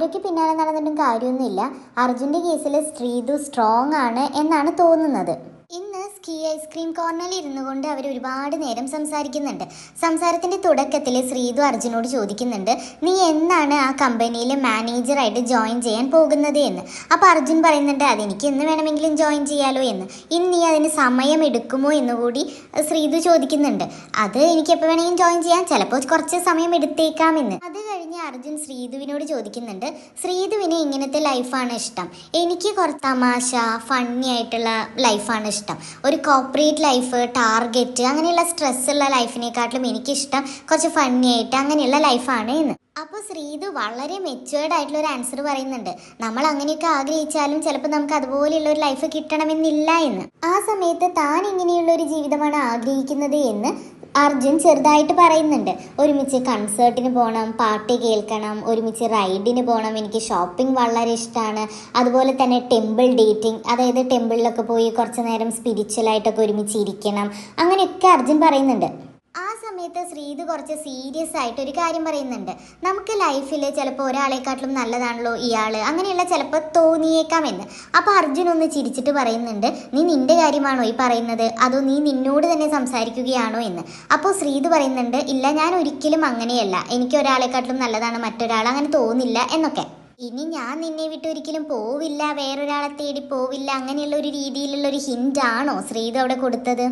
ആരൊക്കെ പിന്നാലെ നടന്നിട്ടും കാര്യമൊന്നുമില്ല. അർജുന്റെ കേസിൽ ശ്രീതു സ്ട്രോങ് ആണ് എന്നാണ് തോന്നുന്നത്. ഇന്ന് സ്കീ ഐസ്ക്രീം കോർണറിൽ ഇരുന്നു കൊണ്ട് അവർ ഒരുപാട് നേരം സംസാരിക്കുന്നുണ്ട്. സംസാരത്തിന്റെ തുടക്കത്തിൽ ശ്രീതു അർജുനോട് ചോദിക്കുന്നുണ്ട് നീ എന്നാണ് ആ കമ്പനിയിൽ മാനേജറായിട്ട് ജോയിൻ ചെയ്യാൻ പോകുന്നത് എന്ന്? അപ്പോൾ അർജുൻ പറയുന്നുണ്ട് അതെനിക്ക് എന്ന് വേണമെങ്കിലും ജോയിൻ ചെയ്യാലോ എന്ന്. ഇനി നീ അതിന് സമയം എടുക്കുമോ എന്ന് കൂടി ശ്രീതു ചോദിക്കുന്നുണ്ട്. അത് എനിക്ക് എപ്പോൾ വേണമെങ്കിലും ജോയിൻ ചെയ്യാം. ചിലപ്പോൾ കുറച്ച് സമയം എടുത്തേക്കാമെന്ന് അത് അർജുൻ ശ്രീതുവിനോട് ചോദിക്കുന്നുണ്ട് ശ്രീതുവിന് ഇങ്ങനത്തെ ലൈഫാണ് ഇഷ്ടം. എനിക്ക് കുറച്ച് തമാശ ഫണ്ണി ആയിട്ടുള്ള ലൈഫാണ് ഇഷ്ടം. ഒരു കോപ്പറേറ്റ് ലൈഫ് ടാർഗറ്റ് അങ്ങനെയുള്ള സ്ട്രെസ് ഉള്ള ലൈഫിനെക്കാട്ടിലും എനിക്കിഷ്ടം കുറച്ച് ഫണ്ണി ആയിട്ട് അങ്ങനെയുള്ള ലൈഫാണ് എന്ന്. അപ്പോൾ ശ്രീതു വളരെ മെച്ചുവേർഡ് ആയിട്ടുള്ള ഒരു ആൻസർ പറയുന്നുണ്ട് നമ്മൾ അങ്ങനെയൊക്കെ ആഗ്രഹിച്ചാലും ചിലപ്പോൾ നമുക്ക് അതുപോലെയുള്ള ഒരു ലൈഫ് കിട്ടണമെന്നില്ല എന്ന്. ആ സമയത്ത് താൻ ഇങ്ങനെയുള്ള ഒരു ജീവിതമാണ് ആഗ്രഹിക്കുന്നത് എന്ന് അർജുൻ ചെറുതായിട്ട് പറയുന്നുണ്ട് ഒരുമിച്ച് കൺസേർട്ടിന് പോകണം പാട്ട് കേൾക്കണം ഒരുമിച്ച് റൈഡിന് പോകണം എനിക്ക് ഷോപ്പിംഗ് വളരെ ഇഷ്ടമാണ് അതുപോലെ തന്നെ ടെമ്പിൾ ഡേറ്റിംഗ് അതായത് ടെമ്പിളിലൊക്കെ പോയി കുറച്ച് നേരം സ്പിരിച്വലായിട്ടൊക്കെ ഒരുമിച്ച് ഇരിക്കണം. അങ്ങനെയൊക്കെ അർജുൻ പറയുന്നുണ്ട്. ശ്രീത് കുറച്ച് സീരിയസ് ആയിട്ട് ഒരു കാര്യം പറയുന്നുണ്ട്. നമുക്ക് ലൈഫിൽ ചിലപ്പോൾ ഒരാളെക്കാട്ടിലും നല്ലതാണല്ലോ ഇയാൾ അങ്ങനെയുള്ള ചിലപ്പോൾ തോന്നിയേക്കാമെന്ന്. അപ്പോൾ അർജുൻ ഒന്ന് ചിരിച്ചിട്ട് പറയുന്നുണ്ട് നീ നിന്റെ കാര്യമാണോ ഈ പറയുന്നത്? അതോ നീ നിന്നോട് തന്നെ സംസാരിക്കുകയാണോ എന്ന്? അപ്പോൾ ശ്രീത് പറയുന്നുണ്ട് ഇല്ല ഞാൻ ഒരിക്കലും അങ്ങനെയല്ല. എനിക്ക് ഒരാളെക്കാട്ടിലും നല്ലതാണ് മറ്റൊരാൾ. അങ്ങനെ തോന്നില്ല എന്നൊക്കെ. ഇനി ഞാൻ നിന്നെ വിട്ടൊരിക്കലും പോവില്ല. വേറൊരാളെ തേടി പോവില്ല. അങ്ങനെയുള്ള ഒരു രീതിയിലുള്ള ഒരു ഹിന്റ് ആണോ ശ്രീത് അവിടെ കൊടുത്തത്?